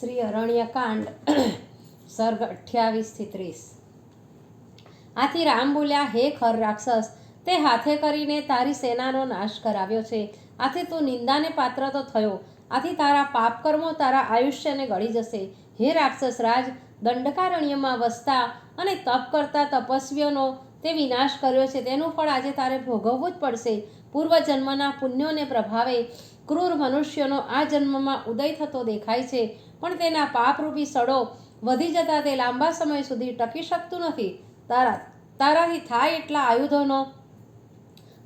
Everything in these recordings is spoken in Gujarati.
શ્રી અરણ્યકાંડ, સર્ગ અઠ્યાવીસથી ત્રીસ. આથી રામ બોલ્યા, હે ખર રાક્ષસ, તે હાથે કરીને તારી સેનાનો નાશ કરાવ્યો છે. આથી તું નિંદાને પાત્ર તો થયો. આથી તારા પાપ કર્મો તારા આયુષ્યને ગળી જશે. હે રાક્ષસ રાજ, દંડકારણ્યમાં વસતા અને તપ કરતા તપસ્વીઓનો તે વિનાશ કર્યો છે. તેનું ફળ આજે તારે ભોગવવું જ પડશે. પૂર્વજન્મના પુણ્યોને પ્રભાવે ક્રૂર મનુષ્યનો આ જન્મમાં ઉદય થતો દેખાય છે. પણ તેના પાપરૂપી સડો વધી જતાં તે લાંબા સમય સુધી ટકી શકતું નથી. તારા તારાથી થાય એટલા આયુધોનો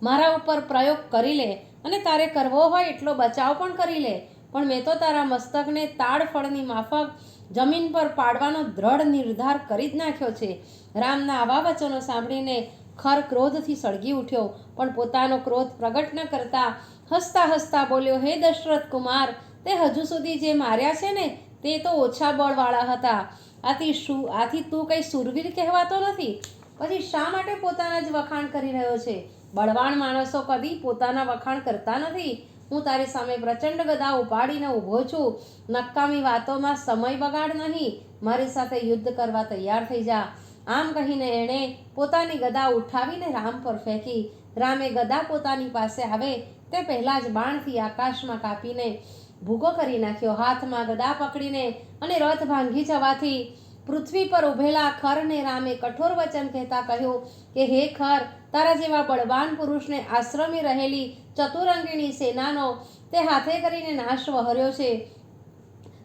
મારા ઉપર પ્રયોગ કરી લે અને તારે કરવો હોય એટલો બચાવ પણ કરી લે. પણ મેં તો તારા મસ્તકને તાડફળની માફક જમીન પર પાડવાનો દ્રઢ નિર્ધાર કરી જ નાખ્યો છે. રામના આવા વચનો સાંભળીને ખર ક્રોધથી સળગી ઉઠ્યો, પણ પોતાનો ક્રોધ પ્રગટ ન કરતા હસતા હસતા બોલ્યો, હે દશરથ કુમાર તે હજુ સુધી જે માર્યા છે ને તે તો ઓછા બળવાળા હતા. આથી શું, આથી તું કંઈ સુરવીર કહેવાતો નથી? પછી શા માટે પોતાના જ વખાણ કરી રહ્યો છે? બળવાન માણસો કદી પોતાના વખાણ કરતા નથી. હું તારી સામે પ્રચંડ ગદા ઉપાડીને ઊભો છું. નકામી વાતોમાં સમય બગાડ નહીં. મારી સાથે યુદ્ધ કરવા તૈયાર થઈ જા. આમ કહીને એણે પોતાની ગદા ઉઠાવીને રામ પર ફેંકી. રામે ગદા પોતાની પાસે આવે તે પહેલાં જ બાણથી આકાશમાં કાપીને ભૂકો કરી નાખ્યો. હાથમાં ગદા પકડીને અને રથ ભાંગી જવાથી પૃથ્વી પર ઊભેલા ખરને રામે કઠોર વચન કહેતા કહ્યું કે, હે ખર, તારા જેવા બળવાન પુરુષને આશ્રમી રહેલી ચતુરંગીણી સેનાનો તે હાથે કરીને નાશ વહર્યો છે.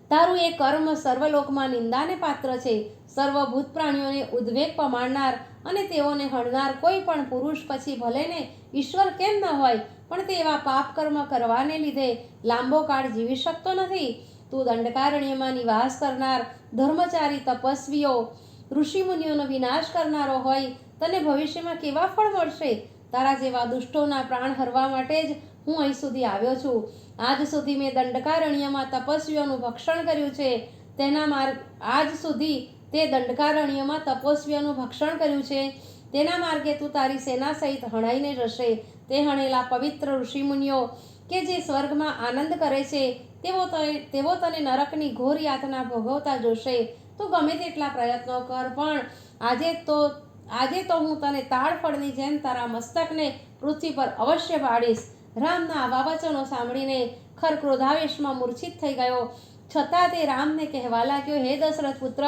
તારું એ કર્મ સર્વલોકમાં નિંદાને પાત્ર છે. સર્વભૂત પ્રાણીઓને ઉદ્વેગ પમાડનાર અને તેઓને હણનાર કોઈ પણ પુરુષ પછી ભલે ને ઈશ્વર કેમ ન હોય પણ તે એવા પાપ કર્મ કરવાને લીધે લાંબો કાળ જીવી શકતો નથી. તું દંડકારણ્યમાં નિવાસ કરનાર, ધર્મચારી, તપસ્વીઓ, ઋષિમુનિઓનો વિનાશ કરનારો હોય, તને ભવિષ્યમાં કેવા ફળ મળશે? તારા જેવા દુષ્ટોના પ્રાણ હરવા માટે જ હું અહીં સુધી આવ્યો છું. આજ સુધી મેં દંડકારણ્યમાં તપસ્વીઓનું ભક્ષણ કર્યું છે. તેના માર્ગ, આજ સુધી તે દંડકારણ્યમાં તપસ્વીઓનું ભક્ષણ કર્યું છે. તેના માર્ગે તું તારી સેના સહિત હણાઈને જશે. તે હણેલા પવિત્ર ઋષિમુનિઓ કે જે સ્વર્ગમાં આનંદ કરે છે, તેઓ તને તેઓ તને નરકની ઘોર યાતના ભોગવતા જોશે. તું ગમે તેટલા પ્રયત્નો કર, પણ આજે તો આજે તો હું તને તાળફળની જેમ તારા મસ્તકને પૃથ્વી પર અવશ્ય પાડીશ. રામના આવા વચનો સાંભળીને ખર ક્રોધાવેશમાં મૂર્છિત થઈ ગયો. છતાં તે રામને કહેવા લાગ્યો, હે દશરથ પુત્ર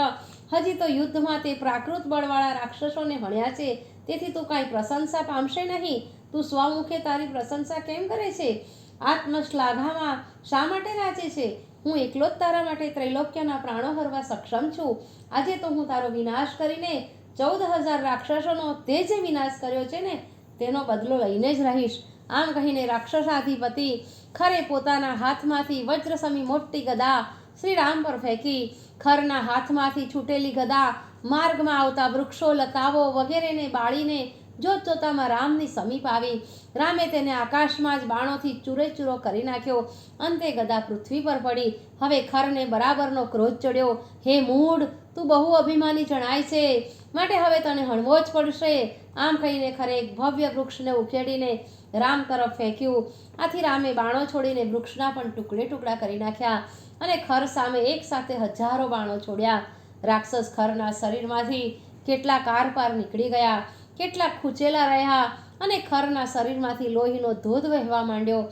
હજી તો યુદ્ધમાં તે પ્રાકૃત બળવાળા રાક્ષસોને હણ્યા છે. તેથી તું કાંઈ પ્રશંસા પામશે નહીં. તું સ્વમુખે તારી પ્રશંસા કેમ કરે છે? આત્મશ્લાઘામાં શા માટે રાચે છે? હું એકલો જ તારા માટે ત્રૈલોક્યના પ્રાણો હરવા સક્ષમ છું. આજે તો હું તારો વિનાશ કરીને ચૌદ હજાર રાક્ષસોનો તે જે વિનાશ કર્યો છે ને, તેનો બદલો લઈને જ રહીશ. આમ કહીને રાક્ષસાધિપતિ ખરે પોતાના હાથમાંથી વજ્રસમી મોટી ગદા શ્રી રામ પર ફેંકી ખરના હાથમાંથી છૂટેલી ગદા માર્ગમાં આવતા વૃક્ષો લતાવો વગેરેને બાળીને જોત જોતામાં રામની સમીપ આવી. રામે તેને આકાશમાં જ બાણોથી ચૂરેચૂરો કરી નાખ્યો. અંતે ગદા પૃથ્વી પર પડી. હવે ખરને બરાબરનો ક્રોધ ચડ્યો. હે મૂઢ, તું બહુ અભિમાની જણાય છે. માટે હવે તને હણવો જ પડશે. આમ કહીને ખરે એક ભવ્ય વૃક્ષને ઉખેડીને રામ તરફ ફેંક્યું. આથી રામે બાણો છોડીને વૃક્ષના પણ ટુકડે ટુકડા કરી નાખ્યા. અને ખર સામે એક સાથે હજારો બાણો છોડ્યા રાક્ષસ ખરના શરીરમાંથી કેટલા કાર પાર નીકળી ગયા કેટલા ખૂંચેલા રહ્યા અને ખરના શરીરમાંથી લોહીનો ધોધ વહેવા માંડ્યો.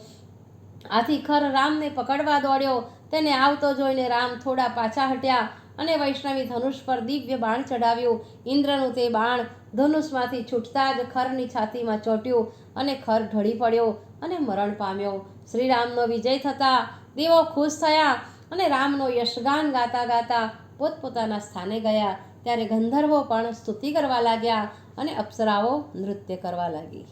આથી ખર રામને પકડવા દોડ્યો. તેને આવતો જોઈને રામ થોડા પાછા હટ્યા અને વૈષ્ણવી ધનુષ પર દિવ્ય બાણ ચડાવ્યું ઇન્દ્રનું તે બાણ ધનુષમાંથી છૂટતા જ ખરની છાતીમાં ચોટ્યું અને ખર ઢળી પડ્યો અને મરણ પામ્યો. શ્રીરામનો વિજય થતાં દેવો ખુશ થયા અને રામનો યશગાન ગાતા ગાતા પોતપોતાના સ્થાને ગયા. ત્યારે ગંધર્વો પણ સ્તુતિ કરવા લાગ્યા અને અપ્સરાઓ નૃત્ય કરવા લાગી.